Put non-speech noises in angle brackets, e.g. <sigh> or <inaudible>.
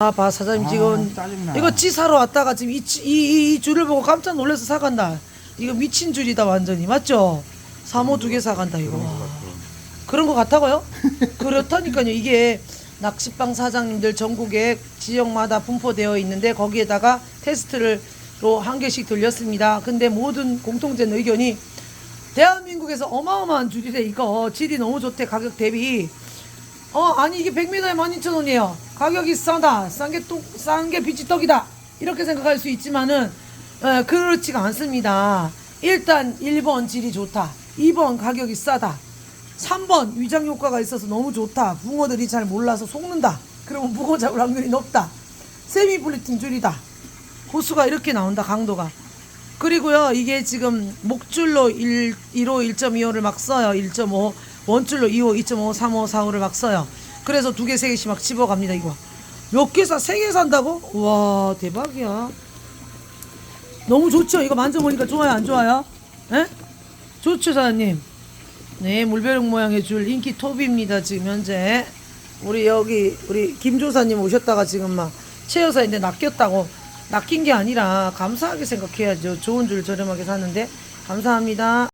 아, 봐 사장님 아, 지금 짜증나. 이거 찌 사러 왔다가 지금 이, 찌- 이, 이, 이 줄을 보고 깜짝 놀라서 사간다. 이거 미친 줄이다 완전히 맞죠? 사모 두 개 사간다 이거. 와. 그런 거 같다고요? <laughs> 그렇다니까요. 이게 낚시방 사장님들 전국에 지역마다 분포되어 있는데 거기에다가 테스트를로 한 개씩 돌렸습니다. 근데 모든 공통된 의견이 대한민국에서 어마어마한 줄이래 이거 질이 너무 좋대 가격 대비 어 아니 이게 100m에 12,000원이에요 가격이 싸다 싼게싼게 비지떡이다 이렇게 생각할 수 있지만은 에, 그렇지가 않습니다. 일단 1번 질이 좋다 2번 가격이 싸다 3번 위장 효과가 있어서 너무 좋다 붕어들이 잘 몰라서 속는다 그러면 붕어 잡을 확률이 높다 세미 블리팅 줄이다 호수가 이렇게 나온다 강도가. 그리고요 이게 지금 목줄로 1, 1호 1.25를 막 써요. 1.5 원줄로 2호 2.5 3호 4호를 막 써요 그래서 두 개 세 개씩 막 집어갑니다 이거 몇 개 사? 세 개 산다고? 와 대박이야 너무 좋죠 이거 만져보니까 좋아요 안 좋아요? 에? 좋죠 사장님 네 물벼룩 모양의 줄 인기 톱입니다 지금 현재 우리 여기 우리 김조사님 오셨다가 지금 막 최 여사인데 낚였다고 낚인 게 아니라 감사하게 생각해야죠 좋은 줄 저렴하게 샀는데 감사합니다